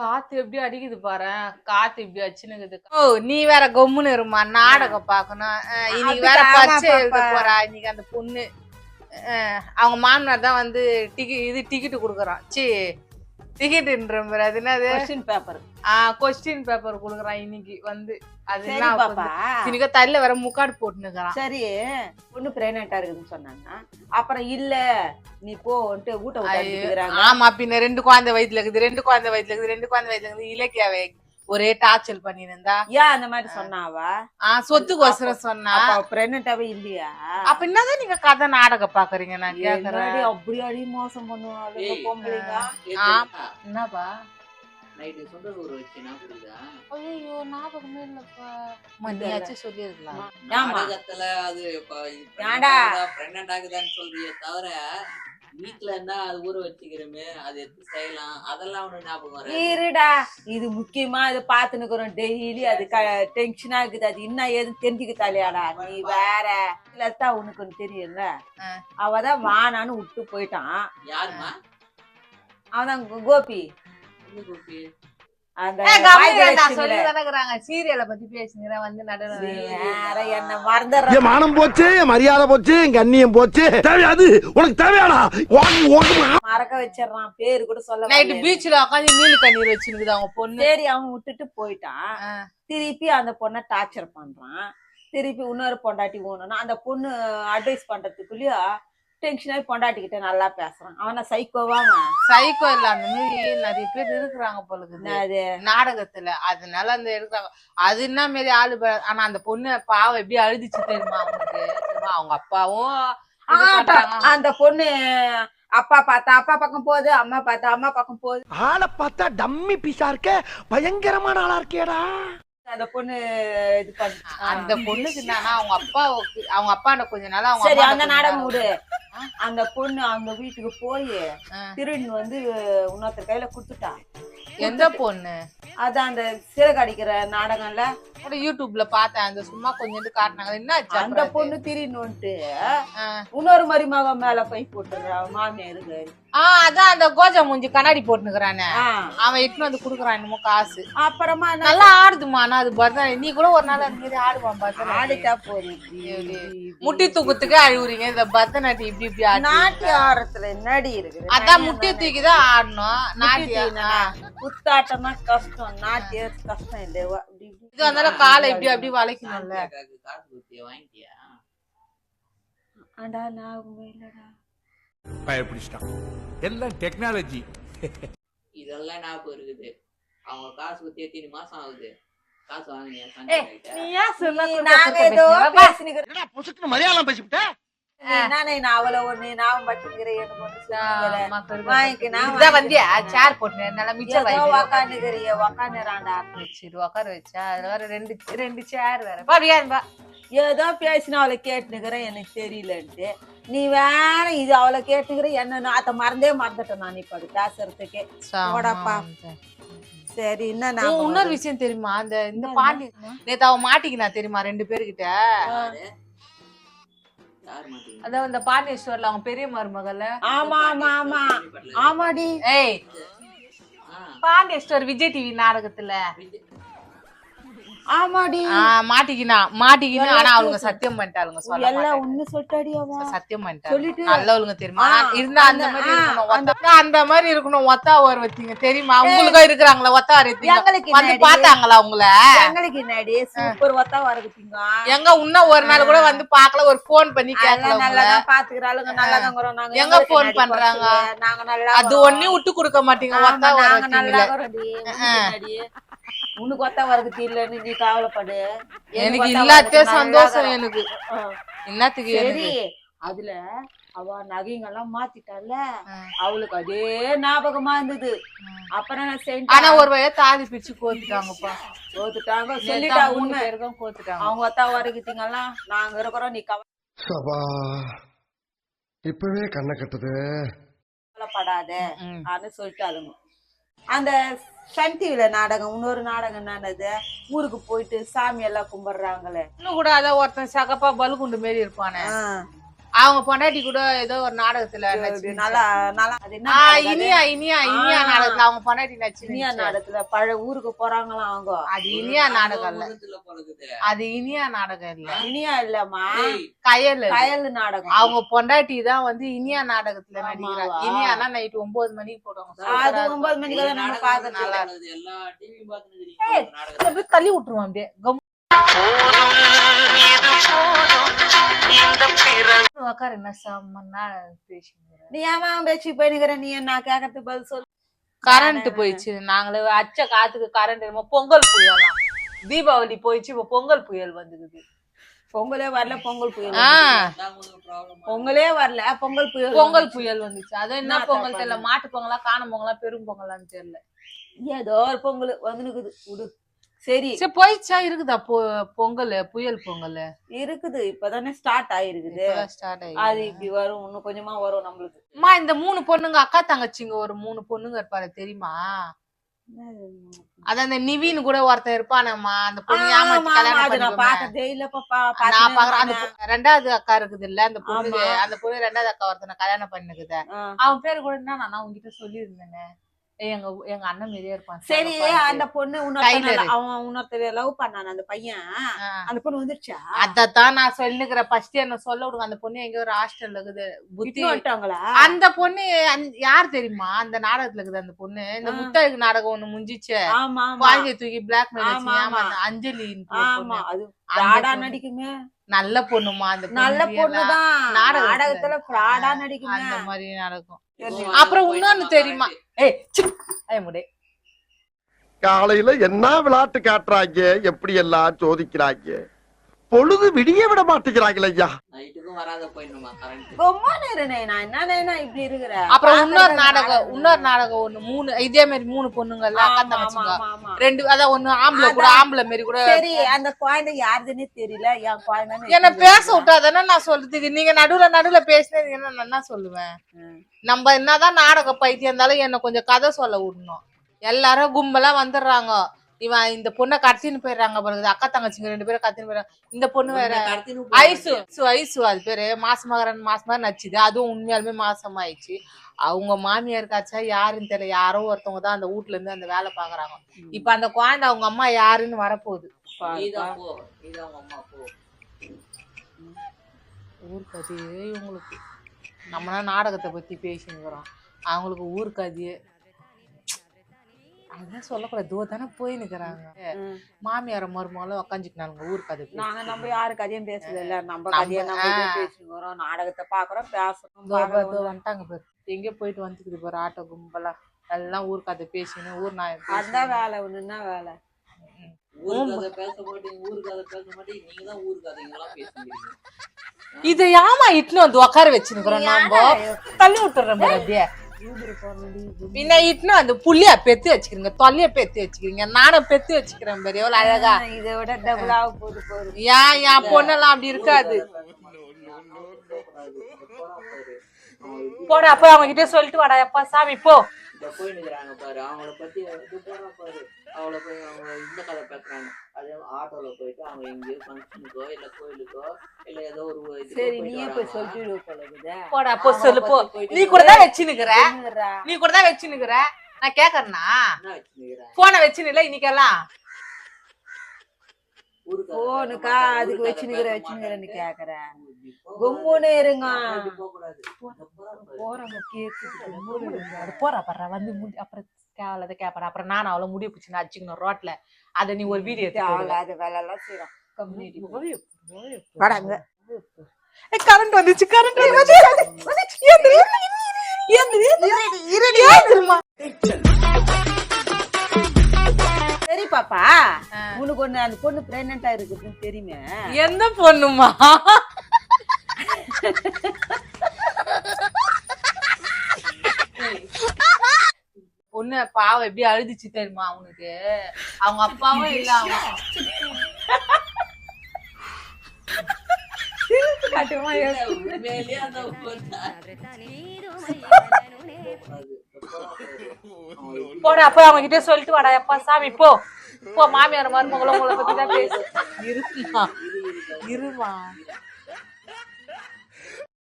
காத்து எப்படி அடிக்குது பாரு. காத்து இப்படி அடிச்சுனுக்குது ஓ நீ வேற கொம்முன்னு இருமா. நாடகம் பாக்கணும் இன்னைக்கு வேற பச்சை எழுத. போறா. இன்னைக்கு அந்த பொண்ணு. அவங்க மாமனார் தான் வந்து டிக்கெட் இது டிக்கெட் கொடுக்குறான். சி டிக்கெட்ன்ற மாதிரி அது என்னது? கொஸ்டின் பேப்பர் கொஸ்டின் பேப்பர் கொடுக்குறான் இன்னைக்கு வந்து. அது என்ன பாப்பா. இன்னைக்கு தள்ள வேற முக்காடு போட்டுனுக்குறான் சரி பொண்ணு பிரெக்னெண்டா இருக்குதுன்னு சொன்னாங்க அப்புறம் இல்ல நீ போன்ட்டு ஊட்ட ஆமா பின்ன ரெண்டு குழந்தை வயித்துல இருக்குது ரெண்டு குழந்தை வயித்துல இருக்குது ரெண்டு குழந்தை வயித்துல இருக்குது இலக்கியாவை ஒரே டார்ச்சல் பண்ணிருந்தா ஏன் அந்த மாதிரி சொன்னாவா? ஆஹ் சொத்துக்கோசரம் சொன்னா. அப்ப பிரெக்னெண்டாவே இல்லையா? அப்ப என்னதான் நீங்க கதை நாடகம் பாக்குறீங்க நான் கேக்குறேன். அப்படி அடி மோசம் பண்ணுவாங்க பொம்பளைங்க. என்னப்பா நைட்டு ஊர் வச்சு நான் புரியுதா ஐயோ ஞாபகமே இல்லப்பா. மணியாச்சும் சொல்லிருக்கலாம். ஆமா. நாடகத்துல அது இப்ப ஏன்டா? பிரெக்னன்ட் ஆகுதான்னு சொல்றியே தவிர வீட்டுல இருந்தா அது ஊற வச்சுக்கிறோமே அது எடுத்து செய்யலாம்? அதெல்லாம் ஒண்ணு ஞாபகம் இருடா இது முக்கியமா இது பாத்துனுக்குறோம் டெய்லி அது டென்ஷனா இருக்குது. அது என்ன ஏதுன்னு தெரிஞ்சுக்கிட்டாலியாடா நீ வேற லதா உனக்கு ஒண்ணு தெரியும்ல. அவதான் வானான்னு விட்டு போயிட்டான். யாருமா அவதான் கோ- கோபி. கோபி? அந்த சீரியலை பத்தி பேசுங்கிறேன் வந்து நடுவில் வேற என்ன மறந்துடுற என் மானம் போச்சு என் மரியாதை போச்சு என் கண்ணியம் போச்சு. தேவையாது உனக்கு தேவையாடா. மறக்க வச்சிடறான் பேரு கூட சொல்ல வரல. பீச்ல உட்காந்து நீலி கண்ணீர் வச்சுருக்குது அவங்க பொண்ணு? சரி அவன் விட்டுட்டு போயிட்டான். திருப்பி அந்த பொண்ணை டார்ச்சர் பண்றான். திருப்பி இன்னொரு பொண்டாட்டி வேணும்னா அந்த பொண்ணு அட்வைஸ் பண்றதுக்குள்ளயும் டென்ஷன் ஆகி பொண்டாட்டிக்கிட்ட நல்லா பேசுறான். அவனை சைக்கோவா? சைக்கோ இல்ல அந்த மாதிரி நிறைய பேர் இருக்கிறாங்க போல அது? நாடகத்துல. அதனால அந்த எடுக்கிறாங்க அது என்ன மாரி ஆளு ப- ஆனா அந்த பொண்ணு பாவம் எப்படி அழுதுச்சு தெரியுமா அவங்களுக்கு தெரியுமா? அவங்க அப்பாவும் இது ஆ, பண்றாங்க. அந்த பொண்ணு அப்பா பார்த்தா அப்பா பக்கம் போகுது அம்மா பார்த்தா அம்மா பக்கம் போகுது. ஆளை பார்த்தா டம்மி பீஸா இருக்க பயங்கரமான ஆளா இருக்கேடா. அந்த பொண்ணு இது பண்ணு அந்த பொண்ணுக்கு என்னன்னா அவங்க அப்பாவுக்கு அவங்க அப்பாண்ட கொஞ்ச நாளா அவங்க சரி அம்மாட்ட அந்த கொஞ்ச நாடகம் நாள் விடு அந்த பொண்ணு அவங்க வீட்டுக்கு போய் ஆ. திருடின்னு வந்து இன்னொருத்தர் கையில குடுத்துட்டா எந்த பொண்ணு அதான் அந்த சிறகு அடிக்கிற நாடகம்ல கூட யூடியூப்ல பார்த்தேன். அந்த சும்மா கொஞ்சோண்டு காட்டினாங்க. என்ன அந்த? பொண்ணு திருடின்னு ஆ. இன்னொரு மருமக மேல பை போட்டுறா மாமியாருக்கு ஆ அதான் அந்த கோஜா மூஞ்சி கண்ணாடி போட்டுனுக்குறானே. ஆ, அவன் இட்டுன்னு வந்து குடுக்குறான் என்னமோ காசு. அப்புறமா நல்லா ஆடுதுமா ஆனா அது பரதம் நீ கூட ஒரு நாள் அந்த மாதிரி ஆடுவான் பரதநாட்டியம் ஆடிட்டா எப்படி? முட்டி தூக்கத்துக்கு அழுவுறீங்க. இந்த பரதநாட்டியம் இப்படி இப்படி ஆடி நாட்டிய ஆரத்துல என்னடி இருக்குது? அதான் முட்டியை தூக்கி தான். ஆடணும். தூக்கினா, குத்தாட்டம்னா கஷ்டம். நாட்டிய கஷ்டம் இல்லை வா, இப்படி, இப்படி. இது வந்தாலும் காலை இப்படி அப்படி வளைக்கணும்ல. காசு கொடுத்தியா? வாங்கிட்டியா? ஆண்டா ஞாபகமே இல்லடா. பயப்பிடிச்சிட்டான். எல்லாம் டெக்னாலஜி இதெல்லாம் ஞாபகம் இருக்குது. அவங்க காசு கொடுத்து எத்தனை மாசம் ஆகுது? காசு வாங்கினியா? நீ ஏன் சொன்னா நாங்க ஏதோ புசுக்குன்னு மலையாளம் பேசிவிட்ட? ஏதோ பேசினா அவளை கேட்டுனுக்கிறேன் எனக்கு தெரியலன்ட்டு. நீ வேற இது அவளை கேட்டுக்கிற என்ன அத மறந்தே மறந்துட்டேன் நான் இப்ப அது பேசுறதுக்கே. சரி என்ன நான் இன்னொரு விஷயம் தெரியுமா? அந்த இந்த? பாண்டி நேத்து அவன் மாட்டிக்கினா தெரியுமா ரெண்டு மாட்டீங்க அதான் இந்த பாண்டியேஸ்வர்ல அவங்க பெரிய மருமகள்ல. ஆமா ஆமா ஆமா. ஆமாடி. ஏய் பாண்டியேஸ்வர் விஜய் டிவி நாடகத்துல. ஆமாடி. மாட்டிக்கினா மாட்டிக்கினா ஆனா அவளுங்க சத்தியம் பண்ணிட்டாளுங்க சொல்ல எல்லாம். ஒண்ணு சொல்லிட்டாடி சத்தியம் பண்ணிட்டாங்க. நல்லவளுங்க தெரியுமா? இருந்தா அந்த மாதிரி இருக்கணும். அந்த மாதிரி இருக்கணும். ஒத்தா ஒரு வச்சீங்க தெரியுமா? உங்களுக்கும் இருக்கிறாங்களா ஒத்தா எங்களுக்கு வந்து என்னடி? பாத்தாங்களா உங்கள? எங்களுக்கு என்னடி? சூப்பர் ஒத்தா வரக்குங்க எங்க இன்னும் ஒரு நாள் கூட வந்து பாக்கல ஒரு போன் பண்ணி கேட்கல நல்லா பாத்துக்கிறாளுங்க நல்லா தான் நாங்க எங்க என்னடி பண்றாங்க? நாங்க நல்லா அது. ஒன்னும் விட்டு கொடுக்க மாட்டீங்க ஒத்தா ஒரு நாங்க நல்லா. உனக்கு ஒத்தா வரதுக்கு இல்லன்னு நீ கவலைப்படு. எனக்கு ஒத்தா இல்லாத வரதுக்கு நல்லா சந்தோஷம். எனக்கு. என்னத்துக்கு சரி? அதுல அவ நகைங்கெல்லாம் மாத்திட்டால. அவளுக்கு அதே ஞாபகமா இருந்தது. அப்புறம் நான் செஞ்சேன் ஆனா ஒரு வழியா தாலி பிரிச்சு கோத்துட்டாங்கப்பா. தோத்துட்டாங்க சொல்லிட்டா உண்மை. பேருக்கும் கோத்துட்டாங்க. அவங்க ஒத்தா வரக்குத்தீங்கலாம் நாங்க இருக்கிறோம் நீ சபா இப்பவே கண்ணை கட்டுது. கவலைப்படாத. அப்படின்னு சொல்லிட்டாளுங்க. அந்த சன் டிவில நாடகம் இன்னொரு நாடகம் என்னது? ஊருக்கு போயிட்டு சாமி எல்லாம் கும்பிடுறாங்களே. இன்னும் கூட அதான் ஒருத்தன் சகப்பா பலுகுண்டு மாரி இருப்பானே. அவங்க பொண்டாட்டி கூட ஏதோ ஒரு நாடகத்துல நல்லா நல்லா அது என்ன ஆ, நாடகம் அது? இனியா இனியா இனியா. நாடகத்துல அவங்க பொண்டாட்டி நடிச்சு இனியா நாடகத்துல பழைய ஊருக்கு போறாங்களாம் அவங்க? அது இனியா நாடகம் இல்ல. அது இனியா நாடகம் இல்ல. இனியா இல்லம்மா. கயல். கயல் நாடகம். அவங்க பொண்டாட்டி தான் வந்து இனியா நாடகத்துல? நடிக்கிறாங்க. இனியானா நைட் ஒன்பது மணிக்கு போடுவாங்க. அது ஒன்பது. மணிக்கு ஒரு தான் நம்ம நாடகம் பார்க்க நல்லா அப்படியே தள்ளி விட்டுருவோம் அப்படியே. கம் உக்காரு என்ன செம்மன்னா பேசுங்க நீ ஏமா பேச்சு போயினுக்கிற நீ என்ன கேட்கறதுக்கு பதில் சொல்லு. கரண்ட் போயிடுச்சு. நாங்களே அச்ச காத்துக்கு கரண்ட் என்னமோ பொங்கல் புயலாம் தீபாவளி போயிடுச்சு. இப்ப பொங்கல் புயல் வந்துக்குது. பொங்கலே வரல பொங்கல் புயல் ஆ. பொங்கலே வரல பொங்கல் புயல் பொங்கல். புயல் வந்துச்சு. அது என்ன பொங்கல் தெரியல? மாட்டு பொங்கலா காணும் பொங்கலா பெரும் பொங்கலான்னு தெரியல. ஏதோ ஒரு பொங்கல் வந்துனுக்குது. விடு சரி. சரி போயிடுச்சா? இருக்குதா? பொங்கல் புயல் பொங்கல்? இருக்குது. இப்பதானே ஸ்டார்ட் ஆயிருக்குது. ஸ்டார்ட் அது இப்படி வரும் இன்னும் கொஞ்சமா வரும் நம்மளுக்கு. அம்மா இந்த மூணு பொண்ணுங்க அக்கா தங்கச்சிங்க ஒரு மூணு பொண்ணுங்க இருப்பாரு தெரியுமா? அதான் அந்த நிவின் கூட ஒருத்தன் இருப்பானம்மா அந்த பொண்ணு ஏமாத்தி கல்யாணம் அது. பார்த்ததே நான் பாக்குறேன் அந்த ரெண்டாவது அக்கா இருக்குது இல்ல அந்த பொண்ணு. அந்த பொண்ணு ரெண்டாவது அக்கா ஒருத்தனை கல்யாணம் பண்ணிக்குது. அவன் பேரு கூட என்ன நான் உங்ககிட்ட சொல்லியிருந்தேனே. எங்க எங்க அண்ணன் மாரியே இருப்பான். சரி. அந்த பொண்ணு டைலரு. இன்னொருத்தன அவன் இன்னொருத்தர லவ் பண்ணான் அந்த பையன். அந்த பொண்ணு வந்துருச்சா? அதத்தான் நான் சொல்லிக்கிறேன் ஃபர்ஸ்ட் என்ன சொல்ல விடுங்க. அந்த பொண்ணு எங்க ஒரு ஹாஸ்டல்ல இருக்குது. புத்தி. வந்துட்டாங்களா அந்த பொண்ணு யார் தெரியுமா? அந்த நாடகத்துல இருக்குது அந்த பொண்ணு. இந்த. முத்தழகு நாடகம் ஒண்ணு ஆமா குழந்தைய தூக்கி பிளாக் ஆமா. அஞ்சலி ஆமா அது. நடிக்குமே. நல்ல பொண்ணுமா அந்த நல்ல. பொண்ணுதான் நாடகத்துல. நாடகத்துல ஃப்ராடா நடிக்குமே அந்த மாதிரி நடக்கும் அப்புறம் இன்னொன்னு தெரியுமா? ஏய் சி, ஏய் முடே காலையில என்ன விளையாட்டு காட்டுறாங்க எப்படி எல்லாம் சோதிக்கிறாங்க பொழுது விடிய விட மாட்டேங்கிறாங்களே ஐயா அப்புறம் இன்னொரு நாடகம். இன்னொரு நாடகம் ஒண்ணு மூணு இதே மாதிரி மூணு பொண்ணுங்க எல்லாம். ரெண்டு அதான் ஒண்ணு ஆம்பளை கூட. ஆம்பளை மாரி கூட சரி அந்த குழந்தை யாருதுன்னே தெரியல என் குழந்தைன்னு என்ன பேச? விட்டாதானே நான் சொல்றதுக்கு நீங்க நடுவுல நடுவுல பேசினது என்ன நான் என்ன சொல்லுவேன். நம்ம என்னதான் நாடக பைத்தியம் இருந்தாலும் என்ன கொஞ்சம் கதை சொல்ல விடணும் எல்லாரும் கும்பலா வந்துடுறாங்க இவன் இந்த பொண்ணை கடத்தின்னு போயிடுறாங்க பாருங்க. அக்கா தங்கச்சிங்க ரெண்டு பேரும் கடத்தின்னு போயிடுறாங்க. இந்த பொண்ணு வேற ஐசு ஐசு ஐசு அது பேரு. மாசமாக ரெண்டு மாசமா நச்சுது. அதுவும் உண்மையாலுமே மாசம் ஆயிடுச்சு அவங்க மாமியார் காச்சா யாருன்னு தெரியல. யாரோ ஒருத்தவங்க தான் அந்த வீட்ல இருந்து அந்த வேலை பாக்குறாங்க. இப்ப அந்த குழந்தை அவங்க அம்மா யாருன்னு வரப்போகுது. ஊர் கதையே இவங்களுக்கு. நம்மனா நாடகத்தை பத்தி பேசினுக்கிறோம் அவங்களுக்கு ஊர் கதையே அதான் சொல்லக்கூடாது. தோ தானே போய் நிக்கிறாங்க. ம். மாமியார மருமகளும் உக்காஞ்சிக்கினாங்க ஊர் கதை. நாங்க நம்ம யாரு கதையும் பேசல இல்ல நம்ம கதையை நம்ம. பேசிக்கிறோம்? நாடகத்தை பாக்குறோம் பேசுறோம். வந்துட்டாங்க பாரு. எங்க போயிட்டு வந்துக்குது பாரு ஆட்டோ கும்பலா. எல்லாம் ஊர் கதை பேசினு ஊர் நாயம் அதான் வேலை ஒண்ணு என்ன வேலை? ஊரு கதை பேச மாட்டீங்க ஊரு கதை பேச மாட்டீங்க. நீங்க தான் ஊரு கதைங்கெல்லாம் பேசுறீங்க இத ஏமா இட்டுன்னு வந்து உட்கார வச்சுனுக்குறோம் நாம? தள்ளி விட்டுறோம் அப்படியே. பின்ன இட்டுன்னு வந்து புள்ளியா பெத்து வச்சுக்கிறீங்க தொல்லைய பெத்து வச்சுக்கிறீங்க நானும் பெத்து வச்சுக்கிறேன் பாரு எவ்வளவு அழகா. இதை விட டபுள் ஆக போகுது போகுது ஏன் என் பொண்ணெல்லாம் அப்படி இருக்காது. போடா போய் அவங்க கிட்ட சொல்லிட்டு வாடா எப்பா சாமி போ. இந்த போய் நிக்கிறாங்க பாரு. அவங்கள பத்தி இது போறா பாரு. அவளை போய் அவங்க இந்த கதை பேசுறாங்க அதே ஆட்டோல போயிட்டு அவங்க எங்கேயோ ஃபங்க்ஷனுக்கோ இல்ல கோயிலுக்கோ இல்ல ஏதோ ஒரு சரி நீயே போய் இருக்குதே. போடா போ சொல்லு போ நீ கூட தான் வச்சுனுக்குற என்னடா? நீ கூட தான் வச்சுனுக்குற நான் வச்சுக்கிறேன் போனை வச்சுனுல இன்னைக்கெல்லாம்? போனுக்கா அதுக்கு ஊரு கதை வச்சுனுக்குற கும்முன்னு இருங்க போறா படுறா வந்து முடி அப்புறம் கேவலத்தை கேப்பறா அப்புறம் நான் அவளை முடிய பிடிச்சி அடிச்சுக்கணும் ரோட்ல அத நீ ஒரு வீடியோ தேவையில்லாத வேலை எல்லாம் செய்யறோம் கரண்ட் வந்துச்சு கரண்ட். சரி பாப்பா. உனக்கு ஒண்ணு அந்த பொண்ணு பிரெக்னண்டா இருக்குதுன்னு தெரியுமே எந்த பொண்ணுமா பொண்ணு பாவம் எப்படி அழுதுச்சு தெரியுமா அவனுக்கு? அவங்க அப்பாவும் இல்ல அவங்க காட்டுமா போடா போய் அவங்க கிட்ட சொல்லிட்டு வாடா எப்பா சாமி போ. போ மாமியார் மருமகளும் உங்களை பத்தி தான் பேசு. இருமா இரு, இரு, இருமா.